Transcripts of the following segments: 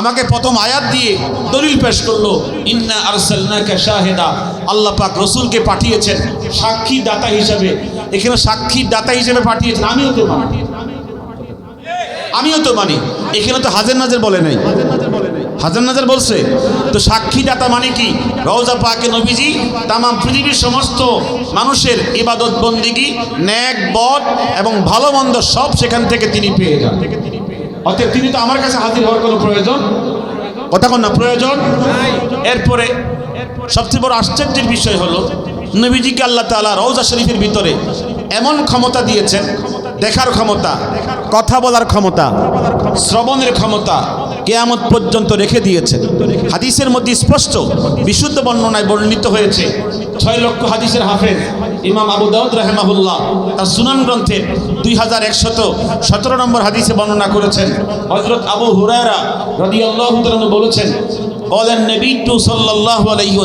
আমাকে প্রথম আয়াত দিয়ে দলিল পেশ করল, ইন্না শাহেদা। আল্লাহ পাক রসুলকে পাঠিয়েছেন সাক্ষী দাতা হিসেবে। এখানে সাক্ষী দাতা হিসেবে পাঠিয়েছেন, আমিও তো মানি। আমিও তো মানি। এখানে তো হাজার নাজের বলে নাই। হাজার নাজার বলছে। তো সাক্ষী দাতা মানে কি? রওজা পাকে নবীজি তাম পৃথিবীর সমস্ত মানুষের ইবাদত বন্দিগি ন্যাক বদ এবং ভালো মন্দ সব সেখান থেকে তিনি পেয়ে যান। অতএব তিনি তো আমার কাছে হাজির হওয়ার কোনো প্রয়োজন? কথা না, প্রয়োজন? এরপরে সবচেয়ে বড় আশ্চর্যের বিষয় হলো, নবীজিকে আল্লাহ তাআলা রওজা শরীফের ভিতরে এমন ক্ষমতা দিয়েছেন, দেখার ক্ষমতা, কথা বলার ক্ষমতা, শ্রবণের ক্ষমতা কেয়ামত পর্যন্ত রেখে দিয়েছেন। হাদিসের মধ্যে স্পষ্ট, বিশুদ্ধ বর্ণনায় বর্ণিত হয়েছে, ছয় লক্ষ হাদিসের হাফেজ। ইমাম আবু দাউদ রাহেমাহুল্লাহ তার সুনান গ্রন্থে দুই হাজার একশত সতেরো নম্বর হাদিসে বর্ণনা করেছেন। হজরত আবু হুরায়রা রাদিয়াল্লাহু বলেছেন বলেন নবী টু সাল্লাল্লাহু আলাইহি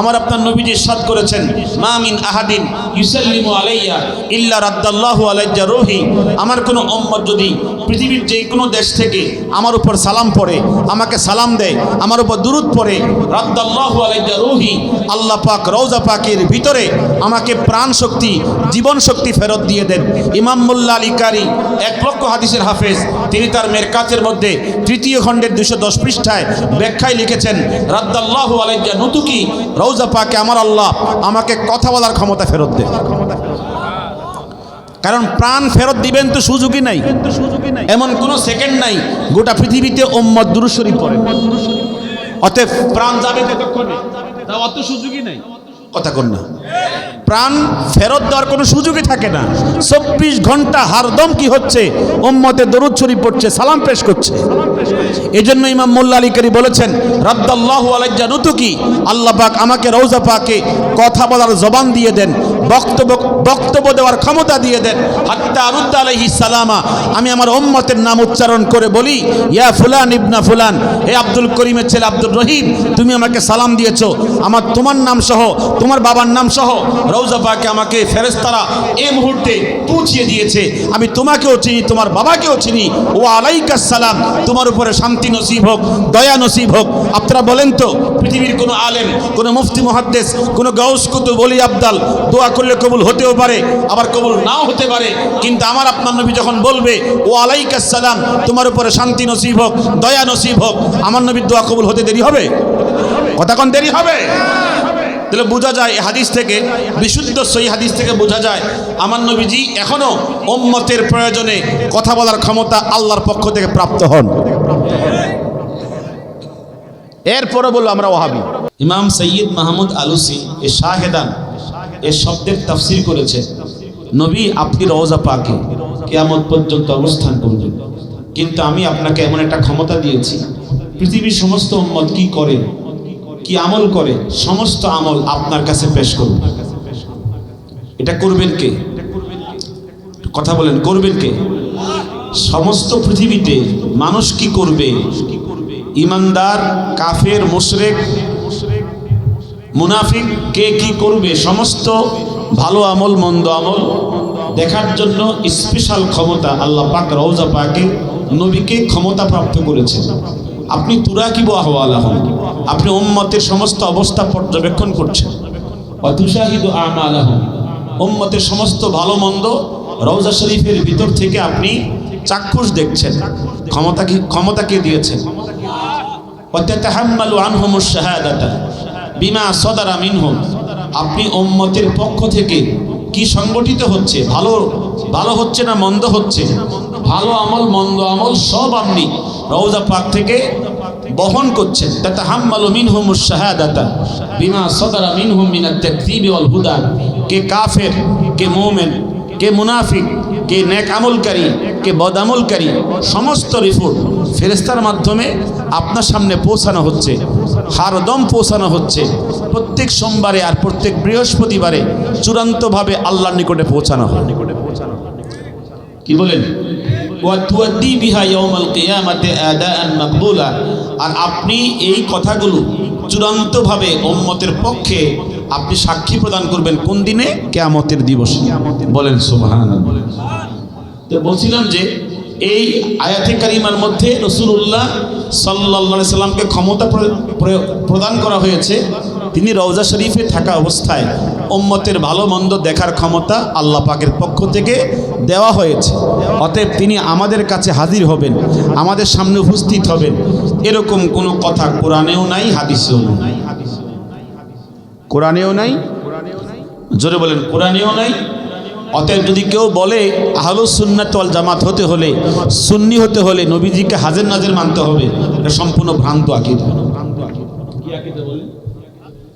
আমার আপনার নবীজি সাদ করেছেন, মা মিন আহাদিন ইউসাল্লিমু আলাইয়া ইল্লা রাদ্দাল্লাহু আলাইয়া রূহি। আমার কোনো উম্মত যদি পৃথিবীর যে কোনো দেশ থেকে আমার উপর সালাম পড়ে, আমাকে সালাম দেয়, আমার উপর দুরুদ পড়ে, রাদ্দাল্লাহু আলাইয়া রূহি। আল্লাহ পাক রওজা পাকের ভিতরে আমাকে প্রাণ শক্তি, জীবন শক্তি ফেরত দিয়ে দেন। ইমাম মোল্লা আলী কারি এক লক্ষ হাদিসের হাফেজ, তিনি তার মেরকাতের মধ্যে তৃতীয় খণ্ডের দুশো দশ পৃষ্ঠায় ব্যাখ্যায় লিখেছেন রাদ্দাল্লাহু আলাইয়া নতুকি রওজা পাকে আমার আল্লাহ আমাকে কথা বলার ক্ষমতা ফেরত দেন কারণ প্রাণ ফেরত দিবেন তো সুযোগই নাই। এমন কোনো সেকেন্ড নাই, গোটা পৃথিবীতে ওম্মদ দুরুশরী পড়ে। অতএব প্রাণ যাবে কতক্ষণে? তা অত সুযোগই নাই। কথা কন না। প্রাণ ফেরত দেওয়ার কোনো সুযোগই থাকে না। চব্বিশ ঘণ্টা হারদম কি হচ্ছে? ওম্মতে দরুদ শরীফ পড়ছে, সালাম পেশ করছে। এই জন্য ইমাম মোল্লা আলী করি বলেছেন রাদ্দাল্লাহ আলাইজা নুতুকি আল্লাহ পাক আমাকে রৌজা পাকে কথা বলার জবান দিয়ে দেন, বক্তব্য বক্তব্য দেওয়ার ক্ষমতা দিয়ে দেন। হাত্তা আরুদ্দা আলহি সালামা, আমি আমার ওম্মতের নাম উচ্চারণ করে বলি, ইয়া ফুলান ইবনা ফুলান, হে আব্দুল করিমের ছেলে আব্দুল রহিম, তুমি আমাকে সালাম দিয়েছ। আমার তোমার নাম সহ, তোমার বাবার নাম সহ রৌজা পাকে আমাকে ফেরেস্তারা এই মুহূর্তে পৌঁছিয়ে দিয়েছে। আমি তোমাকেও চিনি, তোমার বাবাকেও চিনি। ও সালাম, তোমার উপরে শান্তি নসিব হোক, দয়া নসিব হোক। আপনারা বলেন তো, পৃথিবীর কোনো আলেম, কোনো মুফতি মহাদ্দেশ কোনো গাউস কুতু বলি আবদাল দোয়া করলে কবুল হতেও পারে, আবার কবুল নাও হতে পারে। কিন্তু আমার আপনার নবী যখন বলবে, ও সালাম, তোমার উপরে শান্তি নসিব হোক, দয়া নসিব হোক, আমার নবীর দোয়া কবুল হতে দেরি হবে? কোন দেরি হবে? তাহলে বোঝা যায় হাদিস থেকে, বিশুদ্ধ সই হাদিস থেকে বোঝা যায়, আমার নবীজি এখনও ওম্মতের প্রয়োজনে কথা বলার ক্ষমতা আল্লাহর পক্ষ থেকে প্রাপ্ত হন। এরপরে বলল আমরা ওহাবি ইমাম সৈয়দ মাহমুদ আলুসি এ শাহেদান এ শব্দের তাফসির করেছে, নবী, আপনি রওজা পাকে, কেয়ামত পর্যন্ত অবস্থান করবেন। কিন্তু আমি আপনাকে এমন একটা ক্ষমতা দিয়েছি, পৃথিবীর সমস্ত উম্মত কি করে কি আমল করে, সমস্ত আমল আপনার কাছে পেশ করবে। এটা করবেন কে? কথা বলেন, করবেন কে? সমস্ত পৃথিবীতে মানুষ কি করবে? ইমানদার, কাফের, মুশরেক, মুনাফিক, কে কি করবে? সমস্ত ভালো আমল, মন্দ আমল দেখার জন্য স্পেশাল ক্ষমতা আল্লাহ পাক রওজা পাকে নবীকে ক্ষমতা প্রাপ্ত করেছেন। আপনি তুরাকিব আহওয়ালাহ। আপনি উম্মতের সমস্ত অবস্থা পর্যবেক্ষণ করছেন। উম্মতের সমস্ত ভালো মন্দ রওজা শরীফের ভিতর থেকে আপনি চাক্ষুষ দেখছেন। ক্ষমতা কি ক্ষমতাকে দিয়েছেন? বিমা সদারা মিনহুম। আপনি উম্মতের পক্ষ থেকে কি সংগঠিত হচ্ছে? ভালো ভালো হচ্ছে না মন্দ হচ্ছে? ভালো আমল মন্দ আমল সব আপনি রওজা পাক থেকে বহন করছেন। তাতাহাম্মালু মিনহুমুশ শাহাদাতা বিমা সদারা মিনহুম মিনাত তাকযীবি ওয়াল হুদা। কে কাফের কে মুমিন কে মুনাফিক কে নেক আমলকারী কে বদ আমলকারী সমস্ত রিপোর্ট ফেরেস্তার মাধ্যমে আপনার সামনে পৌঁছানো হচ্ছে হারদম পৌঁছানো হচ্ছে। প্রত্যেক সোমবারে আর প্রত্যেক বৃহস্পতিবারে চূড়ান্তভাবে আল্লাহর নিকটে পৌঁছানো হয়। কি বলেন? আর আপনি এই কথাগুলো চূড়ান্তভাবে উম্মতের পক্ষে আপনি সাক্ষী প্রদান করবেন কোন দিনে? কিয়ামতের দিবসে। বলেন সুবহানাল্লাহ। তো বলছিলাম যে এই আয়াতে কারিমার মধ্যে রসুল্লাহ সাল্লা সাল্লামকে ক্ষমতা প্রদান করা হয়েছে। তিনি রওজা শরীফে থাকা অবস্থায় ওম্মতের ভালো মন্দ দেখার ক্ষমতা আল্লাহ পাকের পক্ষ থেকে দেওয়া হয়েছে। অতএব তিনি আমাদের কাছে হাজির হবেন, আমাদের সামনে উপস্থিত হবেন। এরকম কোনো কথা কোরআনেও নাই, হাদিসেও নাই। কোরআনেও নাই? জোরে বলেন, কোরআনেও নাই? অতএব যদি কেউ বলে, আহলু সুন্নাত ওয়াল জামাত হতে হলে, সুন্নি হতে হলে নবীজিকে হাজের নাজের মানতে হবে, এটা সম্পূর্ণ ভ্রান্ত আকিদা।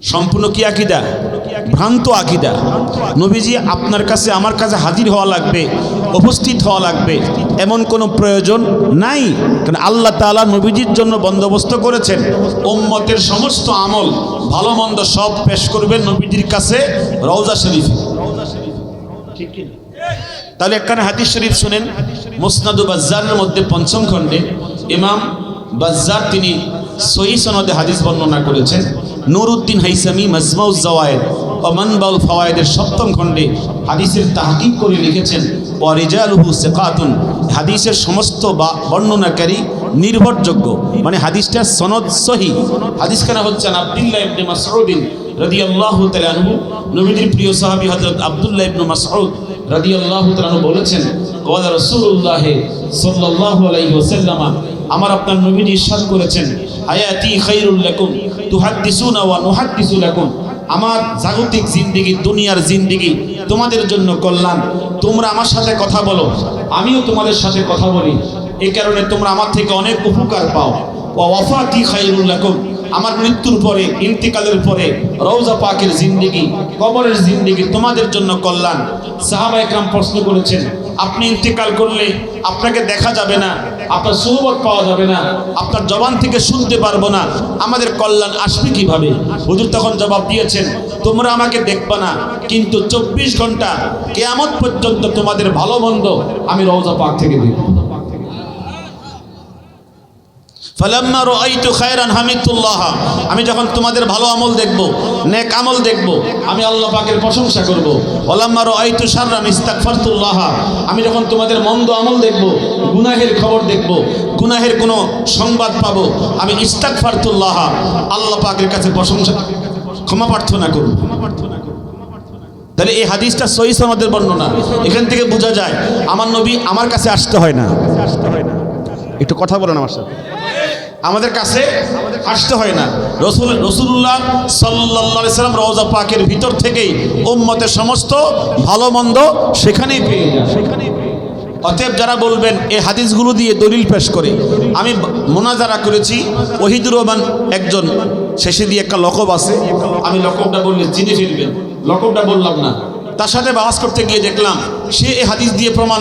সম্পূর্ণ কি আকিদা? ভ্রান্ত আকিদা। নবীজি আপনার কাছে, আমার কাছে হাজির হওয়া লাগবে, উপস্থিত হওয়া লাগবে। এমন কোনো প্রয়োজন নাই। কারণ আল্লাহ তাআলা নবীজির জন্য বন্দোবস্ত করেছেন। উম্মতের সমস্ত আমল ভালো মন্দ সব পেশ করবেন নবীজির কাছে রওজা শরীফে। তাহলে একখানে হাদিস শরীফ শুনেন। মুসনাদু বাজ্জারের মধ্যে পঞ্চম খণ্ডে ইমাম বাজ্জার তিনি সহি সনদে হাদিস বর্ণনা করেছেন। নুরুদ্দিন হাইসামি, মাজমাউজ জাওয়ায়েদ মানবাউল ফাওয়ায়েদের সপ্তম খণ্ডে হাদিসের তাহকিক করে লিখেছেন ও রিজালুহু সেকাতুন হাদিসের সমস্ত বা বর্ণনাকারী নির্ভরযোগ্য। মানে হাদিসটা সনদ সহি। হাদিসখানা হচ্ছেন আবদুল্লাহ ইবনে মাসউদিন রাদিয়াল্লাহু তাআলা আনহু। নবীজির প্রিয় সাহাবী হযরত আব্দুল্লাহ ইবনে মাসউদ তাআলা আনহু বলেছেন সাল্লাল্লাহু আলাইহি ওয়াসাল্লাম আমার আপনার নবীজি ইরশাদ করেছেন, হায়াতি খায়রুল লাকুম, তুহাদ্দিসুনা ওয়া নুহাদ্দিসু লাকুম। আমার জাগতিক জিন্দিগি, দুনিয়ার জিন্দিগি, তোমাদের জন্য কল্যাণ। তোমরা আমার সাথে কথা বলো, আমিও তোমাদের সাথে কথা বলি। এই কারণে তোমরা আমার থেকে অনেক উপকার পাও। ওয়া ওয়াফাতি খায়রুল লাকুম, আমার মৃত্যুর পরে, ইন্তিকালের পরে, রওজা পাকের জিন্দিগি, কবরের জিন্দিগি তোমাদের জন্য কল্যাণ। সাহাবা একরাম প্রশ্ন করেছেন আপনি ইন্তিকাল করলে আপনাকে দেখা যাবে না, আপনার সুবত পাওয়া যাবে না, আপনার জবান থেকে শুনতে পারব না, আমাদের কল্যাণ আসবে কীভাবে? হুজুর তখন জবাব দিয়েছেন, তোমরা আমাকে দেখবা না, কিন্তু চব্বিশ ঘণ্টা কেয়ামত পর্যন্ত তোমাদের ভালো মন্দ আমি রওজা পাক থেকে দেখব। ফালাম্মা রাআইতু খায়রান হামিদুল্লাহ আমি যখন তোমাদের ভালো আমল দেখব, নেক আমল দেখব, আমি আল্লাহ পাকের প্রশংসা করব। ওয়ালাম্মা রাআইতু শাররান ইস্তাগফারতুল্লাহ আমি যখন তোমাদের মন্দ আমল দেখব, গুনাহের খবর দেখব, গুনাহের কোনো সংবাদ পাব, আমি ইস্তাগফারতুল্লাহ। আল্লাহ পাকের কাছে প্রশংসা ক্ষমা প্রার্থনা করব। তাহলে এই হাদিসটা সহি সনদের বর্ণনা। এখান থেকে বোঝা যায়, আমার নবী আমার কাছে আসতে হয় না। একটু কথা বলেন আমার সাথে। আমাদের কাছে আসতে হয় না। রসুল, রসুল্লাহ সাল্লা সাল্লাম রওজা পাকের ভিতর থেকেই উম্মতের সমস্ত ভালো মন্দ সেখানেই পেয়ে যায়। অতএব যারা বলবেন এই হাদিসগুলো দিয়ে দলিল পেশ করে। আমি মোনাজারা করেছি, ওহিদুর রহমান একজন শেষে দিয়ে একটা লকব আছে। আমি লকবটা বললে চিনে ফেলবেন। লকবটা বললাম না। তার সাথে বাস করতে গিয়ে দেখলাম, সে এই হাদিস দিয়ে প্রমাণ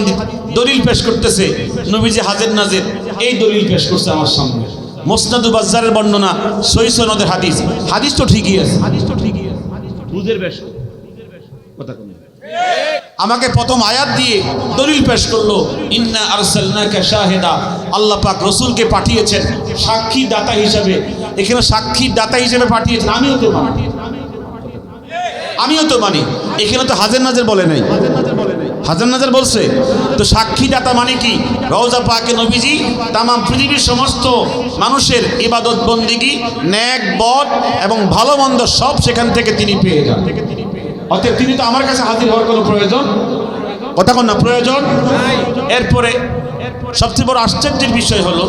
দলিল পেশ করতেছে, নবীজি হাজের নাজের, এই দলিল পেশ করছে আমার সামনে। মোসনাদু বাজারের বর্ণনা সই সনদের হাদিস। হাদিস তো ঠিকই আছে। হাদিস তো ঠিকই আছে বুঝের বেশ। কথা কম আমাকে প্রথম আয়াত দিয়ে দলিল পেশ করল ইন্না আরসালনাকা শাহিদা। আল্লাহ পাক রসুলকে পাঠিয়েছেন সাক্ষী দাতা হিসেবে। এখানে সাক্ষী দাতা হিসেবে পাঠিয়েছেন আমিও তো মানি। আমিও তো মানি। এখানে তো হাজার নাজের বলে নাই। হাজার নাজার বলছে, তো সাক্ষী দাতা মানে কি? রওজা পাকে নবীজি তাম পৃথিবীর সমস্ত মানুষের ইবাদত বন্দিগি, ন্যাক বদ এবং ভালো মন্দ সব সেখান থেকে তিনি পেয়ে যান। অতএব তিনি তো আমার কাছে হাজির হওয়ার কোনো প্রয়োজন? কথা না, প্রয়োজন? এরপরে সবচেয়ে বড় আশ্চর্যের বিষয় হলো,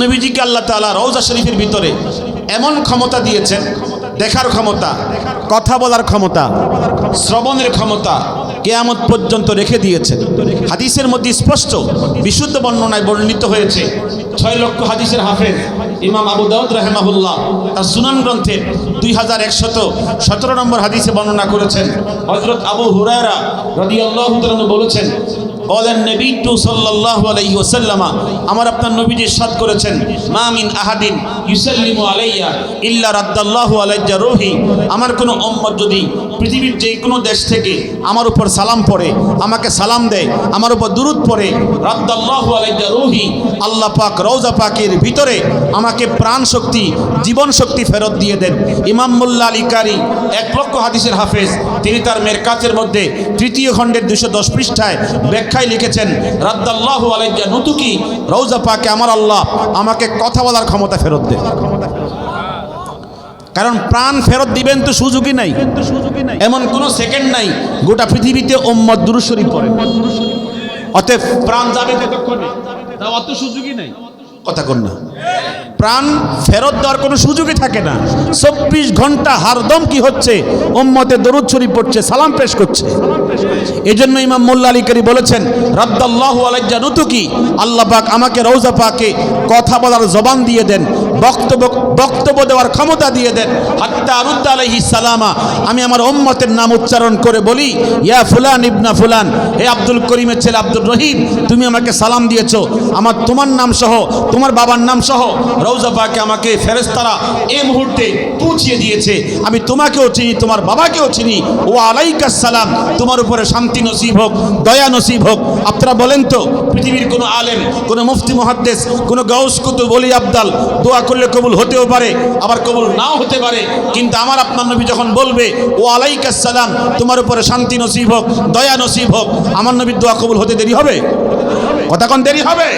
নবীজিকে আল্লাহ তাআলা রওজা শরীফের ভিতরে এমন ক্ষমতা দিয়েছেন, দেখার ক্ষমতা, কথা বলার ক্ষমতা, শ্রবণের ক্ষমতা কেয়ামত পর্যন্ত রেখে দিয়েছেন। হাদিসের মধ্যে স্পষ্ট, বিশুদ্ধ বর্ণনায় বর্ণিত হয়েছে, ছয় লক্ষ হাদিসের হাফেজ, ইমাম আবু দাউদ রাহেমাহুল্লাহ তার সুনান গ্রন্থের দুই হাজার একশত সতেরো নম্বর হাদিসে বর্ণনা করেছেন। হজরত আবু হুরায়রা রদিয়াল্লাহ বলেছেন, বলেন নবী টু সাল্লাল্লাহু আলাইহি ওয়াসাল্লামা, আমার আপনার নবীজি ইরশাদ করেছেন, মা মিন আহাদিন ইউসাল্লিমু আলাইয়া ইল্লা রাদ্দাল্লাহু আলাইয়া রূহি, আমার কোনো উম্মত যদি পৃথিবীর যে কোনো দেশ থেকে আমার উপর সালাম পড়ে, আমাকে সালাম দেয়, আমার উপর দুরুদ পড়ে রাদ্দাল্লাহু আলাইয়া রুহি, আল্লাহ পাক রওজা পাকের ভিতরে আমাকে প্রাণ শক্তি জীবন শক্তি ফেরত দিয়ে দেন। ইমাম মোল্লা আলী কারি, এক লক্ষ হাদিসের হাফেজ, তিনি তার মেরকাতের মধ্যে তৃতীয় খণ্ডের দুশো দশ পৃষ্ঠায় ব্যাখ্যায় লিখেছেন রাদ্দাল্লাহু আলাইয়া নুতুকি, রওজা পাকে আমার আল্লাহ আমাকে কথা বলার ক্ষমতা ফেরত দেন। কারণ প্রাণ ফেরত দিবেন তো সুযোগই নাই। এমন কোনো সেকেন্ড নাই, গোটা পৃথিবীতে ওম্মদ দুরুশরী পড়ে। অতএব প্রাণ যাবে অত সুযোগই নাই। কথা কন্যা প্রাণ ফেরত দেওয়ার কোনো সুযোগই থাকে না। চব্বিশ ঘণ্টা হারদম কি হচ্ছে ওম্মতে দরুদ শরীফ পড়ছে, সালাম পেশ করছে। এই জন্য ইমাম মোল্লা আলী করি বলেছেন রাদ্দাল্লাহু আলাইজা নুতুকি, আল্লাহ পাক আমাকে রৌজা পাকে কথা বলার জবান দিয়ে দেন, বক্তব্য বক্তব্য দেওয়ার ক্ষমতা দিয়ে দেন। হাত্তা আরুদ্দা আলাইহি সালামা, আমি আমার ওম্মতের নাম উচ্চারণ করে বলি, ইয়া ফুলান ইবনা ফুলান, হে আব্দুল করিমের ছেলে আব্দুল রহিম, তুমি আমাকে সালাম দিয়েছ। আমার তোমার নাম সহ, তোমার বাবার নাম সহ রৌজা পাকে আমাকে ফেরেস্তারা এই মুহূর্তে পৌঁছিয়ে দিয়েছে। আমি তোমাকেও চিনি, তোমার বাবাকেও চিনি। ও সালাম। তোমার উপরে শান্তি নসিব হোক, দয়া নসিব হোক। আপনারা বলেন তো, পৃথিবীর কোনো আলেম, কোনো মুফতি মহাদ্দেশ কোনো গাউস কুতুব বলি আবদাল দোয়া করলে কবুল হতেও পারে, আবার কবুল নাও হতে পারে। কিন্তু আমার আপনার নবী যখন বলবে ও সালাম, তোমার উপরে শান্তি নসিব হোক, দয়া নসিব হোক, আমার নবীর দোয়া কবুল হতে দেরি হবে? কতক্ষণ দেরি হবে?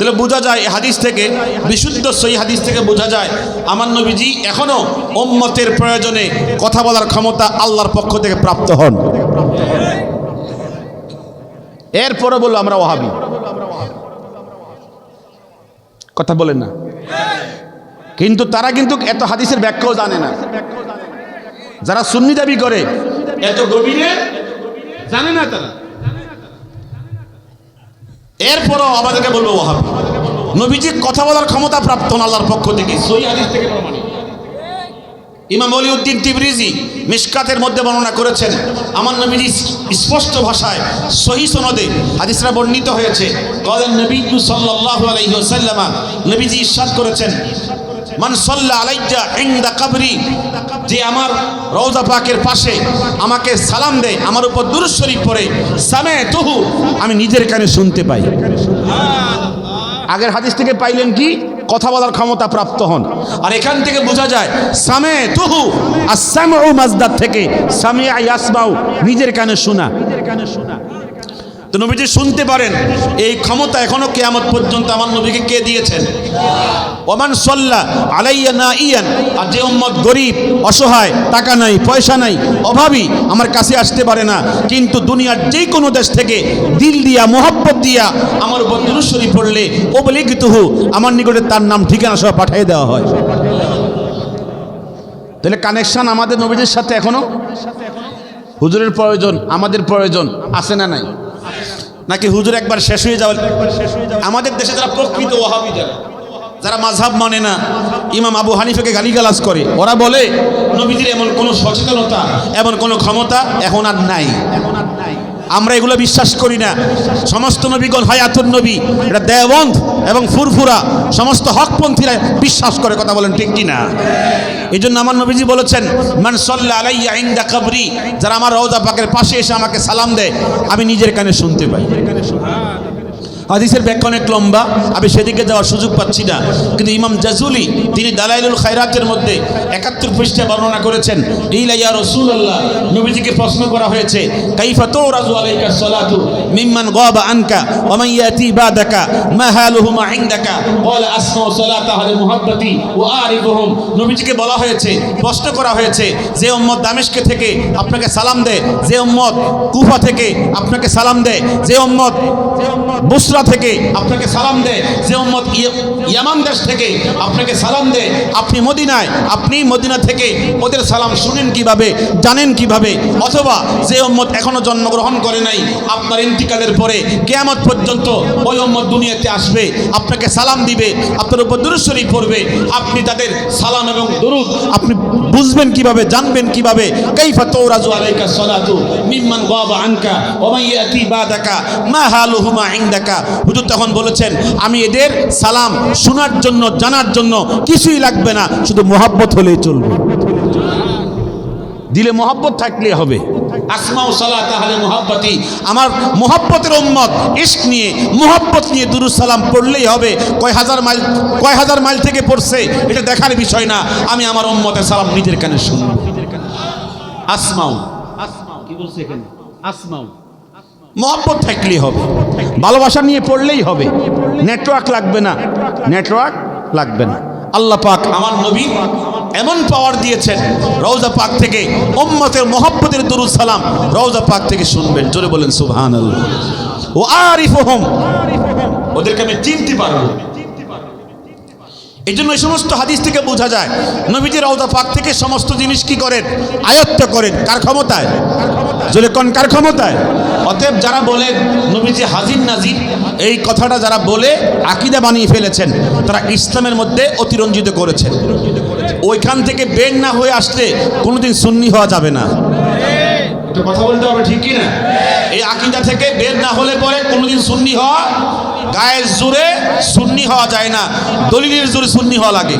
তাহলে বোঝা যায় হাদিস থেকে, বিশুদ্ধ সই হাদিস থেকে বোঝা যায়, আমার নবীজি এখনও ওম্মতের প্রয়োজনে কথা বলার ক্ষমতা আল্লাহর পক্ষ থেকে প্রাপ্ত হন। এরপরে বলল আমরা ওহাবি কথা বলেন না। কিন্তু তারা কিন্তু এত হাদিসের ব্যাখ্যাও জানে না। যারা সুন্নি দাবি করে, এত গভীরে জানে না তারা। এরপরও আমাদেরকে বলব ওহাবি নবীজি কথা বলার ক্ষমতা প্রাপ্ত আল্লাহর পক্ষ থেকে। সই হাদিস থেকে প্রমাণিত ইমাম অলিউদ্দিন তিবরিজি মিশকাতের মধ্যে বর্ণনা করেছেন, আমার নবীজি স্পষ্ট ভাষায় সহি সনদে হাদিসরা বর্ণিত হয়েছে। কলেন নবী সাল্লাল্লাহু আলাইহি ওয়াসাল্লাম। নবীজি ইরশাদ করেছেন, মান সাল্লা আলাইজা ইনদা কবরি যে আমার রওজা পাকের পাশে আমাকে সালাম দেয়, আমার উপর শরীফ পড়ে সামে তুহু আমি নিজের কানে শুনতে পাই। আগের হাদিস থেকে পাইলেন কি? কথা বলার ক্ষমতা প্রাপ্ত হন। আর এখান থেকে বোঝা যায় সামে তুহু আর সামউ মাজদার থেকে, সামিয়া ইয়াসমাউ, নিজের কানে শোনা। তো নবীজি শুনতে পারেন, এই ক্ষমতা এখনও কেয়ামত পর্যন্ত আমার নবীকে কে দিয়েছেন? ওমান সল্লা আলাইয়া না ইয়ান আর যে উম্মত গরিব, অসহায়, টাকা নাই, পয়সা নাই, অভাবী, আমার কাছে আসতে পারে না। কিন্তু দুনিয়ার যে কোনো দেশ থেকে দিল দিয়া, মোহব্বত দিয়া আমার উপর দুরুশ্বরী পড়লে অবলিখিতহু আমার নিকটে তার নাম ঠিকানা সহ পাঠিয়ে দেওয়া হয়। তাহলে কানেকশন আমাদের নবীদের সাথে এখনও? হুজুরের প্রয়োজন, আমাদের প্রয়োজন, আছে না নাই? নাকি হুজুর একবার শেষ হয়ে যাওয়া আমাদের দেশে যারা প্রকৃত ওহাবি যারা যারা মাঝহাব মানে না, ইমাম আবু হানিফাকে গালিগালাজ করে, ওরা বলে, নবীজির এমন কোনো সচেতনতা, এমন কোনো ক্ষমতা এখন আর নাই। আমরা এগুলো বিশ্বাস করি না। সমস্ত নবীগণ হায়াতুর নবী এটা দেওবন্ধ এবং ফুরফুরা, সমস্ত হকপন্থীরা বিশ্বাস করে, কথা বলেন ঠিক কি না এই জন্য আমার নবীজি বলেছেন, মান সল্লা আলাইয়া ইন্দা কাবরি যারা আমার রওজা পাকের পাশে এসে আমাকে সালাম দেয়, আমি নিজের কানে শুনতে পাই। হাদিসের ব্যাখ্যা অনেক লম্বা, আমি সেদিকে যাওয়ার সুযোগ পাচ্ছি না। কিন্তু ইমাম জাজুলি, তিনি দালাইলুল খায়রাতের মধ্যে একাত্তর পৃষ্ঠা বর্ণনা করেছেন ইলাইয়া রাসূলুল্লাহ নবীজিকে প্রশ্ন করা হয়েছে, কাইফা তুরাজু আলাইকা সালাতু মিম্মান আনকা নবীজিকে বলা হয়েছে, প্রশ্ন করা হয়েছে, যে থেকে আপনাকে সালাম দেয়, যে উম্মত কুফা থেকে আপনাকে সালাম দেয়, যে উম্মত বুসরা থেকে আপনাকে সালাম দেয়, যে উম্মত ইয়ে- ইয়ামান দেশ থেকে আপনাকে সালাম দেয়, আপনি মদিনায়, আপনি মদিনা থেকে ওদের সালাম শুনেন কীভাবে, জানেন কীভাবে, অথবা যে উম্মত এখনও জন্মগ্রহণ করে নাই, আপনার ইন্তিকালের পরে কেয়ামত পর্যন্ত ওই উম্মত দুনিয়াতে আসবে, আপনাকে সালাম দিবে, আপনার উপর দুরুশ্বরী পড়বে, আপনি তাদের সালাম এবং দুরুদ, আপনি বুঝবেন কীভাবে, জানবেন কীভাবে, কাইফা তৌরাজু আলাইকা সালাতু, মিম্মান গাবা আনকা, ওয়া মান ইয়াতি বাদাকা, মা হালুহুমা ইনদাকা হুজুর তখন বলেছেন, আমি এদের সালাম শোনার জন্য, জানার জন্য কিছুই লাগবে না, শুধু মোহাব্বত হলেই চলবে। দিলে মোহাব্বত থাকলে হবে। আসমাউ সালাহ তাহলে মোহাব্বতি আমার মোহাব্বতের উম্মত, ইশক নিয়ে, মোহাব্বত নিয়ে সালাম পড়লেই হবে। কয় হাজার মাইল, কয় হাজার মাইল থেকে পড়ছে, এটা দেখার বিষয় না। আমি আমার উম্মতের সালাম নিজের কানে শুনব। আসমাউ কি বলছে এখানে? আসমাউ মহব্বত থাকলেই হবে। ভালোবাসা নিয়ে পড়লেই হবে। নেটওয়ার্ক লাগবে না। নেটওয়ার্ক লাগবে না। আল্লাহ পাক আমার নবী এমন পাওয়ার দিয়েছেন, রওজা পাক থেকে উম্মতের মহব্বতের দরুদ সালাম রওজা পাক থেকে শুনবেন। জোরে বলেন, সুবহানাল্লাহ। ও আরিফহম ওদেরকে আমি চিনতে পারব। এই জন্য এই সমস্ত হাদিস থেকে বোঝা যায় নবীজি রওজা পাক থেকে সমস্ত জিনিস কি করেন? আয়ত্ত করেন। কার ক্ষমতায়? জোরে কোন কার ক্ষমতায়? অতএব যারা বলেন নবীজি হাজির নাজির, এই কথাটা যারা বলে আকিদা বানিয়ে ফেলেছেন, তারা ইসলামের মধ্যে অতিরঞ্জিত করেছেন। ওইখান থেকে বের না হয়ে আসলে কোনোদিন সুন্নি হওয়া যাবে না। একটু কথা বলতে হবে ঠিক কি না এই আকিদা থেকে বের না হলে পরে কোনোদিন সুন্নি হওয়া, গায়ের জোরে সুন্নি হওয়া যায় না। দলিলের জোরে সুন্নি হওয়া লাগে।